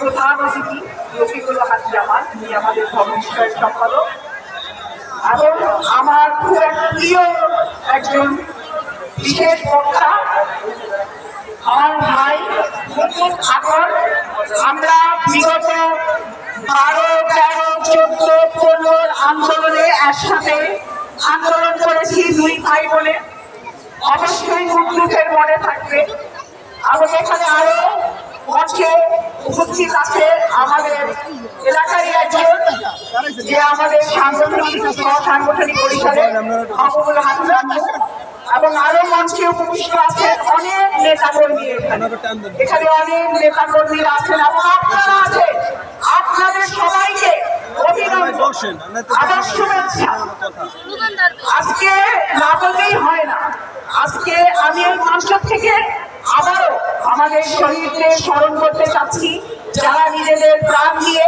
প্রধান অতিথি, রফিকুল হাত জামান তিনি আমাদের ধর্ম বিষয়ের সম্পাদক। এবং আমার খুব এক প্রিয় একজন বিশেষ বক্তা, আমার ভাই মুকুল আকর আমরা বিগত বারো, তেরো, চোদ্দ, পনেরোর আন্দোলনে একসাথে আন্দোলন করেছি দুই ভাই বলে অবশ্যই মুকুলের মনে থাকবে। এবং এখানে আরও মঞ্চে উপস্থিত আছে আমাদের এলাকারই একজন, যে আমাদের সাংগঠনিক সাংগঠনিক পরিষদের মাহবুবুল হাসান এবং আরও মঞ্চে উপস্থিত আছেন অনেক নেতা কর্মী এখানে অনেক নেতা কর্মীরা আছেন এবং আপনারা আছেন। আপনাদের সবাইকে অভিনন্দন আবার আজকে না বললেই হয় না। আজকে আমি এই মঞ্চ থেকে আবারও আমাদের শহীদদের স্মরণ করতে চাচ্ছি, যারা নিজেদের প্রাণ দিয়ে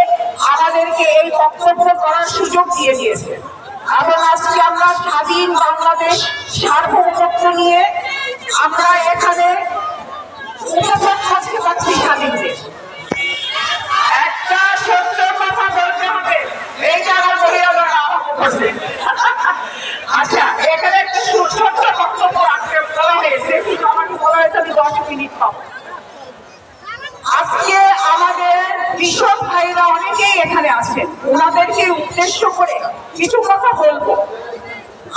আমাদেরকে এই বক্তব্য করার সুযোগ দিয়ে দিয়েছে এবং আজকে আমরা স্বাধীন বাংলাদেশ সার্বভৌমত্ব নিয়ে আমরা এখানে উপভোগ করতে পারছি স্বাধীন দেশ আজকে আমাদের কৃষক ভাইরা অনেকেই এখানে আছেন। ওনাদেরকে উদ্দেশ্য করে কিছু কথা বলব।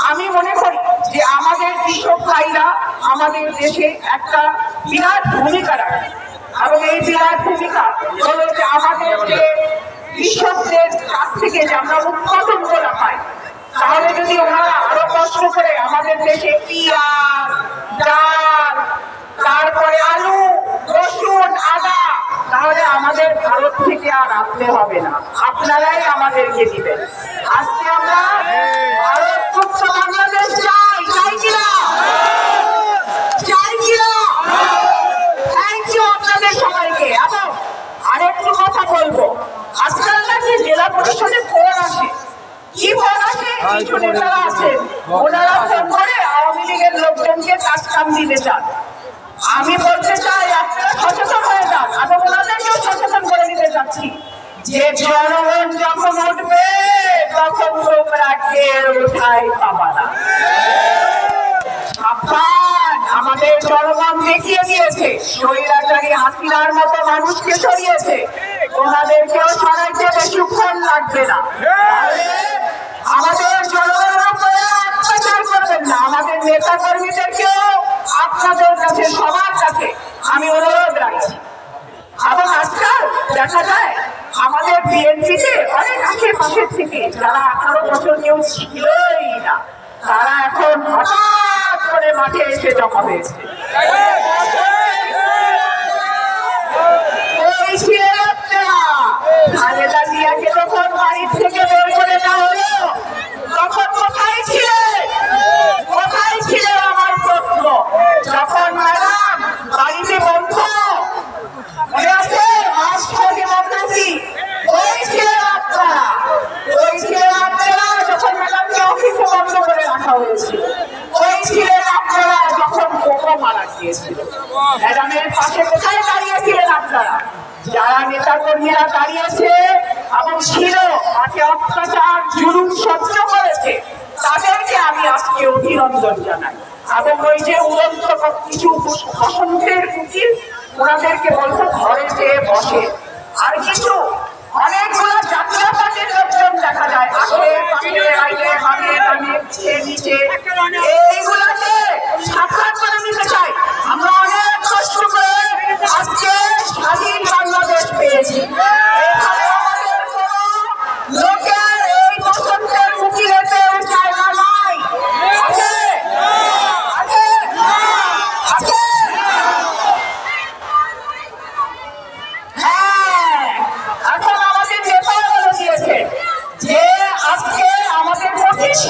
আমি মনে করি যে আমাদের কৃষক ভাইরা আমাদের দেশে একটা বিরাট ভূমিকা রাখে এবং এই বিরাট ভূমিকা হলো যে আমাদের যে কৃষকদের কাছ থেকে যে আমরা উৎপাদনগুলো পাই তাহলে যদি ওনারা আরও কষ্ট করে আমাদের দেশে পিঁয়াজ থেকে আর আসতে হবে না। আপনারাই আমাদেরকে দিবেন। আজকে আমরা চাই। চাই কিনা চাই কিনা থ্যাংক ইউ আপনাদের সবাইকে। আরেকটু কথা বলব। আজকাল জেলা আসে আসে? করে আওয়ামী লীগের লোকজনকে কাজ কাম দিতে আমি বলতে চাই, আপনারা সচেতন ওনাদেরকেও সচেতন করে দিতে চাচ্ছি। যে জনগণ যখন উঠবে, তখন তোমরা কেউ উঠাই পাবা না। আমাদের জনগণ দেখিয়ে দিয়েছে, স্বৈরাচারী হাসিনার মতো মানুষকে সরিয়েছে। ওনাদেরকেও সরাইতে বেশিক্ষণ লাগবে না। আমাদের জনগণের উপরে অত্যাচার করবেন না। আমাদের নেতা কর্মীদেরকেও আপনাদের কাছে সবার কাছে আমি অনুরোধ রাখছি এবং আজকাল দেখা যায়, আমাদের বিএনপিতে অনেক আশেপাশে থেকে যারা আঠারো বছর কেউ ছিলই না, তারা এখন হঠাৎ করে মাঠে এসে জমা হয়েছে। রাখা হয়েছিল। ওই ছিলেন আপনারা যখন কোকো মারা গিয়েছিল। ম্যাডামের পাশে কোথায় দাঁড়িয়েছিলেন আপনারা? যারা নেতা কর্মীরা দাঁড়িয়েছে এবং ছিল মাঠে অত্যাচার, জুলুম সহ্য করেছে, তাদেরকে আমি আজকে অভিনন্দন জানাই। এবং ওই যে উড়ন্ত কিছু বসন্তের কুকির ওনাদেরকে বলব ঘরে যেয়ে বসে।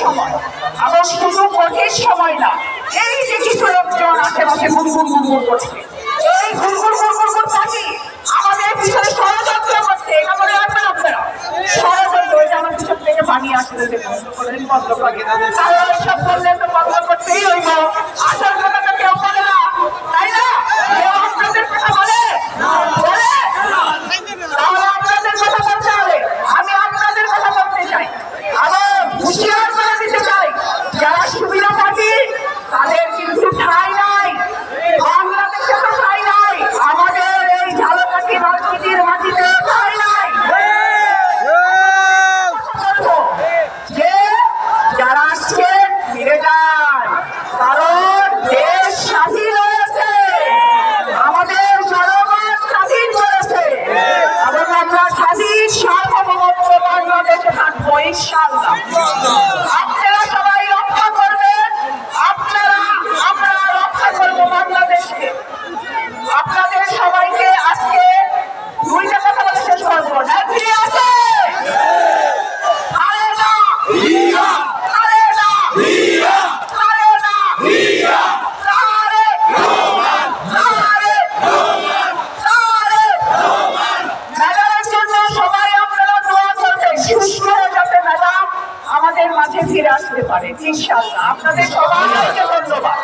সময়। আবার শুধু কঠিন সময় না, এই যে কিছু লোকজন আশেপাশে গুনগুন গুনগুন করছে। এই গুনগুন গুনগুন গুন পাখি আমাদের পিছনে ষড়যন্ত্র করছে, এটা মনে রাখবেন আপনারা। ষড়যন্ত্র ওই আমার পিছন থেকে পানি আসতেছে, বন্ধ করলেন বন্ধ করে তাহলে সব করলে তো বন্ধ করতেই হইব। আসল কথা তো কেউ বলে না তাই না কেউ আপনাদের কথা বলে বলে ইনশাআল্লাহ আপনারা সবাই রক্ষা করবেন আপনারা আমরা রক্ষা করব বাংলাদেশকে আপনাদের সবাইকে আজকে দুইটা কথা বলে শেষ করব নাকি আছে খালেদা খালেদা খালেদা তারেক তারেক তারেক ম্যাডামের জন্য সবাই আপনারা দোয়া করবেন সুস্থ হয়ে যাতে ম্যাডাম আমাদের মাঝে পারে। ইনশাআল্লাহ আপনাদের সবাইকে ধন্যবাদ।